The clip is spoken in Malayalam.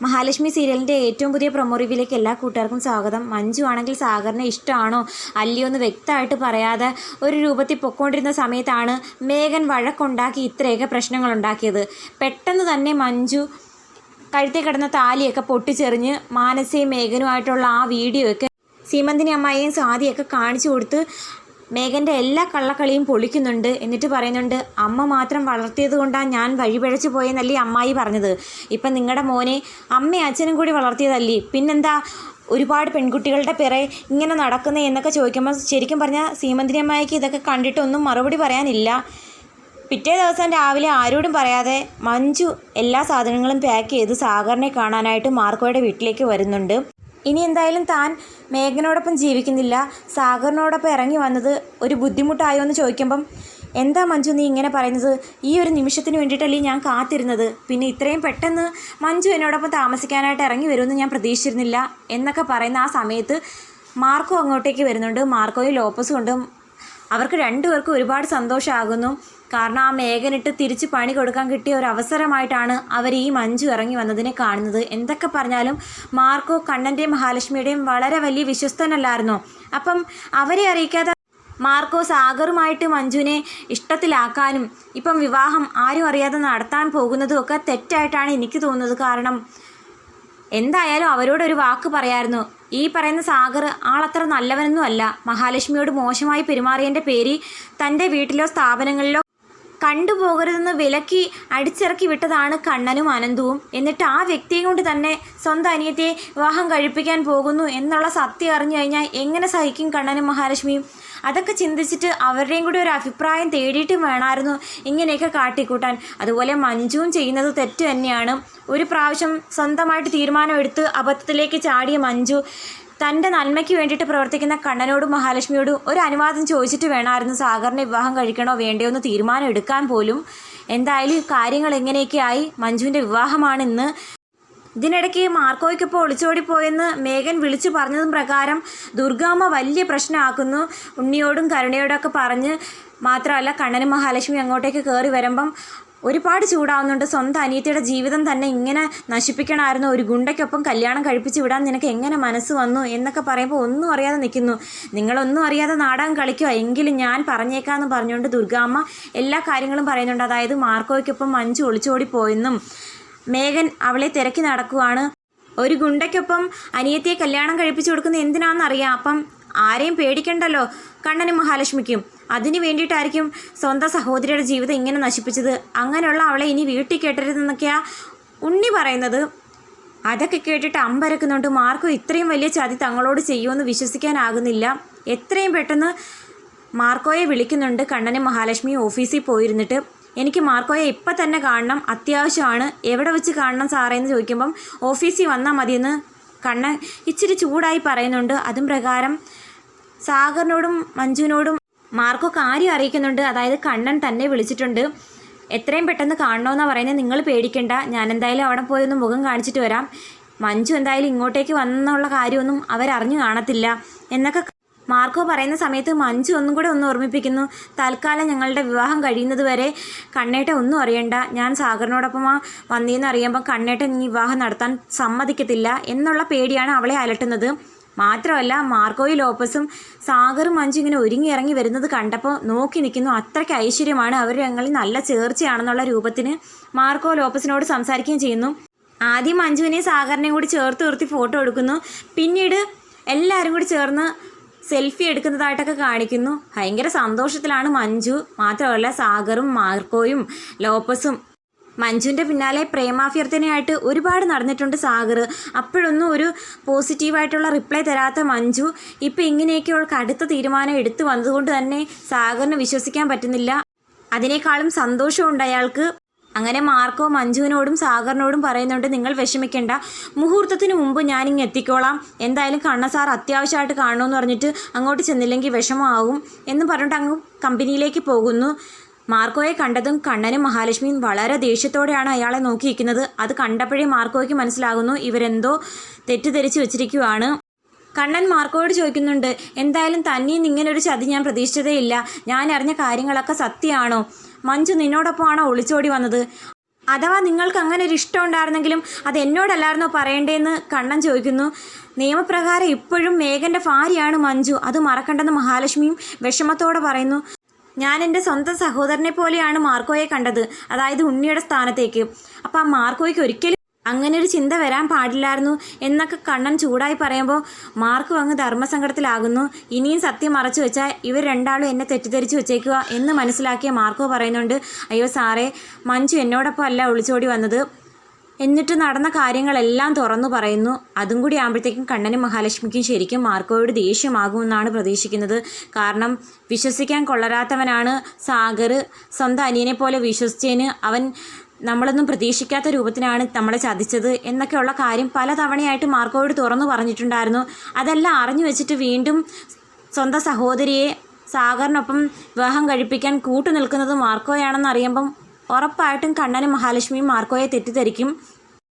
മഹാലക്ഷ്മി സീരിയലിന്റെ ഏറ്റവും പുതിയ പ്രൊമോ റിവ്യൂലേക്ക് എല്ലാ കൂട്ടുകാർക്കും സ്വാഗതം. മഞ്ജു ആണെങ്കിൽ സാഗറിനെ ഇഷ്ടമാണോ? അല്ലയോ എന്ന് വ്യക്തമായിട്ട് പറയാതെ ഒരു രൂപത്തിൽ പൊക്കോണ്ടിരുന്ന സമയത്താണ് മേഘൻ വഴക്കുണ്ടാക്കി ഇത്രയൊക്കെ പ്രശ്നങ്ങൾ ഉണ്ടാക്കിയത്. പെട്ടെന്ന് തന്നെ മഞ്ജു കഴുത്തിൽ കിടന്ന താലിയൊക്കെ പൊട്ടിച്ചെറിഞ്ഞ് മാനസയും മേഘനുമായിട്ടുള്ള ആ വീഡിയോ ഒക്കെ സീമന്തിനി അമ്മായിയും സാദിയൊക്കെ കാണിച്ചു കൊടുത്ത് മേഘന്റെ എല്ലാ കള്ളക്കളിയും പൊളിക്കുന്നുണ്ട് എന്നിട്ട് പറയുന്നുണ്ട് അമ്മ മാത്രം വളർത്തിയത് കൊണ്ടാണ് ഞാൻ വഴിപിഴച്ചു പോയെന്നല്ലേ അമ്മായി പറഞ്ഞത്. ഇപ്പം നിങ്ങളുടെ മോനെ അമ്മയും അച്ഛനും കൂടി വളർത്തിയതല്ലേ? പിന്നെന്താ ഒരുപാട് പെൺകുട്ടികളുടെ പിറേ ഇങ്ങനെ നടക്കുന്നത് എന്നൊക്കെ ചോദിക്കുമ്പോൾ ശരിക്കും പറഞ്ഞാൽ സീമന്തിനി അമ്മായിക്ക് ഇതൊക്കെ കണ്ടിട്ടൊന്നും മറുപടി പറയാനില്ല. പിറ്റേ ദിവസം രാവിലെ ആരോടും പറയാതെ മഞ്ജു എല്ലാ സാധനങ്ങളും പാക്ക് ചെയ്ത് സാഗറിനെ കാണാനായിട്ട് മാർക്കോയുടെ വീട്ടിലേക്ക് വരുന്നുണ്ട്. ഇനി എന്തായാലും താൻ മേഘനോടൊപ്പം ജീവിക്കുന്നില്ല. സാഗറിനോടൊപ്പം ഇറങ്ങി വന്നത് ഒരു ബുദ്ധിമുട്ടായോ എന്ന് ചോദിക്കുമ്പം എന്താ മഞ്ജു നീ ഇങ്ങനെ പറയുന്നത്? ഈ ഒരു നിമിഷത്തിന് വേണ്ടിയിട്ടല്ലേ ഞാൻ കാത്തിരുന്നത്? പിന്നെ ഇത്രയും പെട്ടെന്ന് മഞ്ജു എന്നോടൊപ്പം താമസിക്കാനായിട്ട് ഇറങ്ങി വരുമെന്ന് ഞാൻ പ്രതീക്ഷിച്ചിരുന്നില്ല എന്നൊക്കെ പറയുന്ന ആ സമയത്ത് മാർക്കോ അങ്ങോട്ടേക്ക് വരുന്നുണ്ട്. മാർക്കോയും ലോപ്പസും ഉണ്ട്. അവർക്ക് രണ്ടുപേർക്കും ഒരുപാട് സന്തോഷമാകുന്നു കാരണം ആ മേഘനിട്ട് തിരിച്ച് പണി കൊടുക്കാൻ കിട്ടിയ ഒരു അവസരമായിട്ടാണ് അവർ ഈ മഞ്ജു ഇറങ്ങി വന്നതിനെ കാണുന്നത്. എന്തൊക്കെ പറഞ്ഞാലും മാർക്കോ കണ്ണന്റെയും മഹാലക്ഷ്മിയുടെയും വളരെ വലിയ വിശ്വസ്തനല്ലായിരുന്നോ? അപ്പം അവരെ അറിയിക്കാതെ മാർക്കോ സാഗറുമായിട്ട് മഞ്ജുവിനെ ഇഷ്ടത്തിലാക്കാനും ഇപ്പം വിവാഹം ആരും അറിയാതെ നടത്താൻ പോകുന്നതും ഒക്കെ തെറ്റായിട്ടാണ് എനിക്ക് തോന്നുന്നത്. കാരണം എന്തായാലും അവരോടൊരു വാക്ക് പറയായിരുന്നു. ഈ പറയുന്ന സാഗർ ആളത്ര നല്ലവനൊന്നും അല്ല മഹാലക്ഷ്മിയോട് മോശമായി പെരുമാറിയതിന്റെ പേരിൽ തന്റെ വീട്ടിലോ സ്ഥാപനങ്ങളിലോ കണ്ടുപോകരുതെന്ന് വിലക്കി അടിച്ചിറക്കി വിട്ടതാണ് കണ്ണനും അനന്തവും. എന്നിട്ട് ആ വ്യക്തിയെ കൊണ്ട് തന്നെ സ്വന്തം അനിയത്തെ വിവാഹം കഴിപ്പിക്കാൻ പോകുന്നു എന്നുള്ള സത്യം അറിഞ്ഞു കഴിഞ്ഞാൽ എങ്ങനെ സഹിക്കും കണ്ണനും മഹാലക്ഷ്മിയും? അതൊക്കെ ചിന്തിച്ചിട്ട് അവരുടെയും കൂടി ഒരു അഭിപ്രായം തേടിയിട്ടും വേണമായിരുന്നു ഇങ്ങനെയൊക്കെ കാട്ടിക്കൂട്ടാൻ. അതുപോലെ മഞ്ജുവും ചെയ്യുന്നത് തെറ്റ് തന്നെയാണ്. ഒരു പ്രാവശ്യം സ്വന്തമായിട്ട് തീരുമാനമെടുത്ത് അബദ്ധത്തിലേക്ക് ചാടിയ മഞ്ജു തന്റെ നന്മയ്ക്ക് വേണ്ടിയിട്ട് പ്രവർത്തിക്കുന്ന കണ്ണനോടും മഹാലക്ഷ്മിയോടും ഒരു അനുവാദം ചോദിച്ചിട്ട് വേണമായിരുന്നു സാഗറിനെ വിവാഹം കഴിക്കണോ വേണ്ടയോ എന്ന് തീരുമാനം എടുക്കാൻ പോലും. എന്തായാലും കാര്യങ്ങൾ എങ്ങനെയൊക്കെയായി? മഞ്ജുവിന്റെ വിവാഹമാണ് ഇന്ന്. ഇതിനിടയ്ക്ക് മാർക്കോയ്ക്കൊപ്പം ഒളിച്ചോടി പോയെന്ന് മേഘൻ വിളിച്ചു പറഞ്ഞതും പ്രകാരം ദുർഗാമ്മ വലിയ പ്രശ്നമാക്കുന്നു. ഉണ്ണിയോടും കരുണയോടൊക്കെ പറഞ്ഞ് മാത്രമല്ല കണ്ണനും മഹാലക്ഷ്മി അങ്ങോട്ടേക്ക് കയറി വരുമ്പം ഒരുപാട് ചൂടാവുന്നുണ്ട്. സ്വന്തം അനിയത്തിയുടെ ജീവിതം തന്നെ ഇങ്ങനെ നശിപ്പിക്കണമായിരുന്നു. ഒരു ഗുണ്ടയ്ക്കൊപ്പം കല്യാണം കഴിപ്പിച്ച് വിടാൻ നിനക്ക് എങ്ങനെ മനസ്സ് വന്നു എന്നൊക്കെ പറയുമ്പോൾ ഒന്നും അറിയാതെ നിൽക്കുന്നു. നിങ്ങളൊന്നും അറിയാതെ നാടകം കളിക്കുക. എങ്കിലും ഞാൻ പറഞ്ഞേക്കാമെന്ന് പറഞ്ഞുകൊണ്ട് ദുർഗാമ്മ എല്ലാ കാര്യങ്ങളും പറയുന്നുണ്ട്. അതായത് മാർക്കോയ്ക്കൊപ്പം മഞ്ജു ഒളിച്ചോടി പോയെന്നും മേഘൻ അവളെ തിരക്കി നടക്കുവാണ്. ഒരു ഗുണ്ടയ്ക്കൊപ്പം അനിയത്തിയെ കല്യാണം കഴിപ്പിച്ചു കൊടുക്കുന്ന എന്തിനാണെന്നറിയാം അപ്പം ആരെയും പേടിക്കണ്ടല്ലോ. കണ്ണനും മഹാലക്ഷ്മിക്കും. അതിന് വേണ്ടിയിട്ടായിരിക്കും സ്വന്തം സഹോദരിയുടെ ജീവിതം ഇങ്ങനെ നശിപ്പിച്ചത്. അങ്ങനെയുള്ള അവളെ ഇനി വീട്ടിൽ കേട്ടരുതെന്നൊക്കെയാ ഉണ്ണി പറയുന്നത്. അതൊക്കെ കേട്ടിട്ട് അമ്പരക്കുന്നുണ്ട് മാർക്കോ ഇത്രയും വലിയ ചതി തങ്ങളോട് ചെയ്യുമെന്ന് വിശ്വസിക്കാനാകുന്നില്ല. എത്രയും പെട്ടെന്ന് മാർക്കോയെ വിളിക്കുന്നുണ്ട് കണ്ണനും മഹാലക്ഷ്മി ഓഫീസിൽ പോയിരുന്നിട്ട്. എനിക്ക് മാർക്കോയെ ഇപ്പം തന്നെ കാണണം അത്യാവശ്യമാണ്. എവിടെ വെച്ച് കാണണം സാറേ എന്ന് ചോദിക്കുമ്പം ഓഫീസിൽ വന്നാൽ മതിയെന്ന് കണ്ണൻ ഇച്ചിരി ചൂടായി പറയുന്നുണ്ട്. അതും പ്രകാരം സാഗറിനോടും മഞ്ജുവിനോടും മാർക്കോ കാര്യം അറിയിക്കുന്നുണ്ട്. അതായത് കണ്ണൻ തന്നെ വിളിച്ചിട്ടുണ്ട്. എത്രയും പെട്ടെന്ന് കാണണമെന്നാണ് പറയുന്നത് നിങ്ങൾ പേടിക്കണ്ട. ഞാൻ എന്തായാലും അവിടെ പോയി ഒന്ന് മുഖം കാണിച്ചിട്ട് വരാം. മഞ്ജു എന്തായാലും ഇങ്ങോട്ടേക്ക് വന്നുള്ള കാര്യമൊന്നും അവരറിഞ്ഞു കാണത്തില്ല. എന്നൊക്കെ മാർക്കോ പറയുന്ന സമയത്ത് മഞ്ജു ഒന്നും കൂടെ ഒന്ന് ഓർമ്മിപ്പിക്കുന്നു. തൽക്കാലം ഞങ്ങളുടെ വിവാഹം കഴിയുന്നത് വരെ കണ്ണേട്ട ഒന്നും അറിയണ്ട. ഞാൻ സാഗറിനോടൊപ്പം വന്നീന്ന് അറിയുമ്പോൾ കണ്ണേട്ടൻ ഈ വിവാഹം നടത്താൻ സമ്മതിക്കത്തില്ല എന്നുള്ള പേടിയാണ് അവളെ അലട്ടുന്നത്. മാത്രമല്ല മാർക്കോയി ലോപ്പസും സാഗറും മഞ്ജു ഇങ്ങനെ ഒരുങ്ങി ഇറങ്ങി വരുന്നത് കണ്ടപ്പോൾ നോക്കി നിൽക്കുന്നു. അത്രയ്ക്ക് ഐശ്വര്യമാണ് അവർ ഞങ്ങളിൽ നല്ല ചേർച്ചയാണെന്നുള്ള രൂപത്തിന് മാർക്കോ ലോപ്പസിനോട് സംസാരിക്കുകയും ചെയ്യുന്നു. ആദ്യം മഞ്ജുവിനെയും സാഗറിനെയും കൂടി ചേർത്ത് നിർത്തി ഫോട്ടോ എടുക്കുന്നു. പിന്നീട് എല്ലാവരും കൂടി ചേർന്ന് സെൽഫി എടുക്കുന്നതായിട്ടൊക്കെ കാണിക്കുന്നു. ഭയങ്കര സന്തോഷത്തിലാണ് മഞ്ജു മാത്രമല്ല സാഗറും മാർക്കോയും ലോപ്പസും മഞ്ജുവിന്റെ പിന്നാലെ പ്രേമാഭ്യർത്ഥനയായിട്ട് ഒരുപാട് നടന്നിട്ടുണ്ട് സാഗർ. അപ്പോഴൊന്നും ഒരു പോസിറ്റീവായിട്ടുള്ള റിപ്ലൈ തരാത്ത മഞ്ജു ഇപ്പം അവൾക്ക് അടുത്ത തീരുമാനം എടുത്തു വന്നതുകൊണ്ട് തന്നെ സാഗറിന് വിശ്വസിക്കാൻ പറ്റുന്നില്ല. അതിനേക്കാളും സന്തോഷമുണ്ട് അയാൾക്ക്. അങ്ങനെ മാർക്കോ മഞ്ജുവിനോടും സാഗറിനോടും പറയുന്നുണ്ട് നിങ്ങൾ വിഷമിക്കേണ്ട. മുഹൂർത്തത്തിന് മുമ്പ് ഞാനിങ്ങ് എത്തിക്കോളാം. എന്തായാലും കണ്ണ സാർ അത്യാവശ്യമായിട്ട് കാണണമെന്ന് പറഞ്ഞിട്ട് അങ്ങോട്ട് ചെന്നില്ലെങ്കിൽ വിഷമമാവും എന്ന് പറഞ്ഞിട്ട് അങ്ങ് കമ്പനിയിലേക്ക് പോകുന്നു. മാർക്കോയെ കണ്ടതും കണ്ണനും മഹാലക്ഷ്മിയും വളരെ ദേഷ്യത്തോടെയാണ് അയാളെ നോക്കിയിരിക്കുന്നത്. അത് കണ്ടപ്പോഴേ മാർക്കോയ്ക്ക് മനസ്സിലാകുന്നു ഇവരെന്തോ തെറ്റിദ്ധരിച്ചു വെച്ചിരിക്കുവാണ്. കണ്ണൻ മാർക്കോയോട് ചോദിക്കുന്നുണ്ട് എന്തായാലും തന്നെയും ഇങ്ങനൊരു ചതി ഞാൻ പ്രതീക്ഷിച്ചതേ ഇല്ല. ഞാൻ അറിഞ്ഞ കാര്യങ്ങളൊക്കെ സത്യമാണോ? മഞ്ജു നിന്നോടൊപ്പമാണോ ഒളിച്ചോടി വന്നത്? അഥവാ നിങ്ങൾക്ക് അങ്ങനെ ഒരു ഇഷ്ടം ഉണ്ടായിരുന്നെങ്കിലും അത് എന്നോടല്ലായിരുന്നോ പറയേണ്ടതെന്ന് കണ്ണൻ ചോദിക്കുന്നു. നിയമപ്രകാരം ഇപ്പോഴും മേഘന്റെ ഭാര്യയാണ് മഞ്ജു. അത് മറക്കണ്ടെന്ന് മഹാലക്ഷ്മിയും വിഷമത്തോടെ പറയുന്നു. ഞാൻ എന്റെ സ്വന്തം സഹോദരനെ പോലെയാണ് മാർക്കോയെ കണ്ടത് അതായത് ഉണ്ണിയുടെ സ്ഥാനത്തേക്ക്. അപ്പോൾ ആ മാർക്കോയ്ക്ക് ഒരിക്കലും അങ്ങനെ ഒരു ചിന്ത വരാൻ പാടില്ലായിരുന്നു എന്നൊക്കെ കണ്ണൻ ചൂടായി പറയുമ്പോൾ മാർക്കോ അങ്ങ് ധർമ്മസങ്കടത്തിലാകുന്നു. ഇനിയും സത്യം മറച്ചു വെച്ചാൽ ഇവർ രണ്ടാളും എന്നെ തെറ്റിദ്ധരിച്ചു വെച്ചേക്കുക എന്ന് മനസ്സിലാക്കിയ മാർക്കോ പറയുന്നുണ്ട് അയ്യോ സാറേ മഞ്ജു എന്നോടൊപ്പം അല്ല ഒളിച്ചോടി വന്നത്. എന്നിട്ട് നടന്ന കാര്യങ്ങളെല്ലാം തുറന്നു പറയുന്നു. അതും കൂടി ആകുമ്പോഴത്തേക്കും കണ്ണനും മഹാലക്ഷ്മിക്കും ശരിക്കും മാർക്കോയോട് ദേഷ്യമാകുമെന്നാണ് പ്രതീക്ഷിക്കുന്നത്. കാരണം വിശ്വസിക്കാൻ കൊള്ളരാത്തവനാണ് സാഗർ. സ്വന്തം അനിയനെ പോലെ വിശ്വസിച്ചതിന് അവൻ നമ്മളൊന്നും പ്രതീക്ഷിക്കാത്ത രൂപത്തിനാണ് നമ്മളെ ചതിച്ചത് എന്നൊക്കെയുള്ള കാര്യം പലതവണയായിട്ട് മാർക്കോയോട് തുറന്നു പറഞ്ഞിട്ടുണ്ടായിരുന്നു. അതെല്ലാം അറിഞ്ഞു വെച്ചിട്ട് വീണ്ടും സ്വന്തം സഹോദരിയെ സാഗറിനൊപ്പം വിവാഹം കഴിപ്പിക്കാൻ കൂട്ടു നിൽക്കുന്നത് മാർക്കോയാണെന്ന് അറിയുമ്പം ഉറപ്പായിട്ടും കണ്ണനും മഹാലക്ഷ്മിയും മാർക്കോയെ തെറ്റിദ്ധരിക്കും.